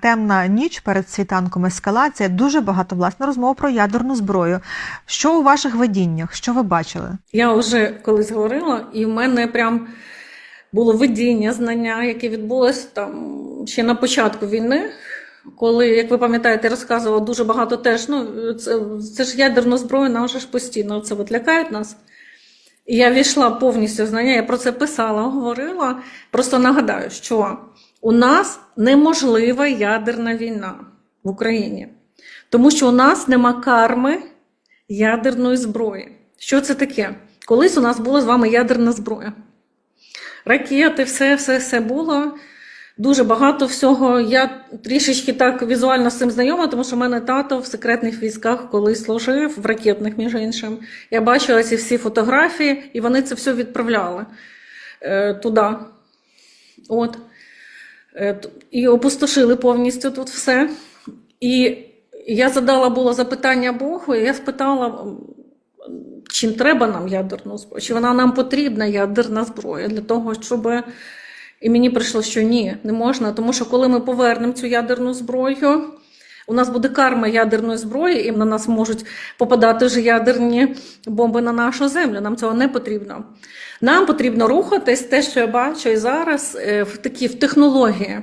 темна ніч перед світанком, ескалація. Дуже багато власне розмов про ядерну зброю. Що у ваших видіннях? Що ви бачили? Я вже колись говорила, і в мене прям було видіння, знання, яке відбулось там ще на початку війни. Коли, як ви пам'ятаєте, розказувала дуже багато теж. Ну, це, це ж ядерна зброя, нам ж постійно це от лякають нас. І я війшла повністю в знання, я про це писала, говорила. Просто нагадаю, що у нас неможлива ядерна війна в Україні, тому що у нас нема карми ядерної зброї. Що це таке? Колись у нас була з вами ядерна зброя. Ракети, все, все, все було. Дуже багато всього. Я трішечки так візуально з цим знайома, тому що в мене тато в секретних військах колись служив, в ракетних, між іншим. Я бачила ці всі фотографії, і вони це все відправляли е, туди. От. Е, і опустошили повністю тут все. І я задала було запитання Богу, і я спитала, чим треба нам ядерну зброю, чи вона нам потрібна ядерна зброя для того, щоб. І мені прийшло, що ні, не можна, тому що коли ми повернемо цю ядерну зброю, у нас буде карма ядерної зброї, і на нас можуть попадати вже ядерні бомби на нашу землю. Нам цього не потрібно. Нам потрібно рухатись те, що я бачу і зараз, е, в такі в технології.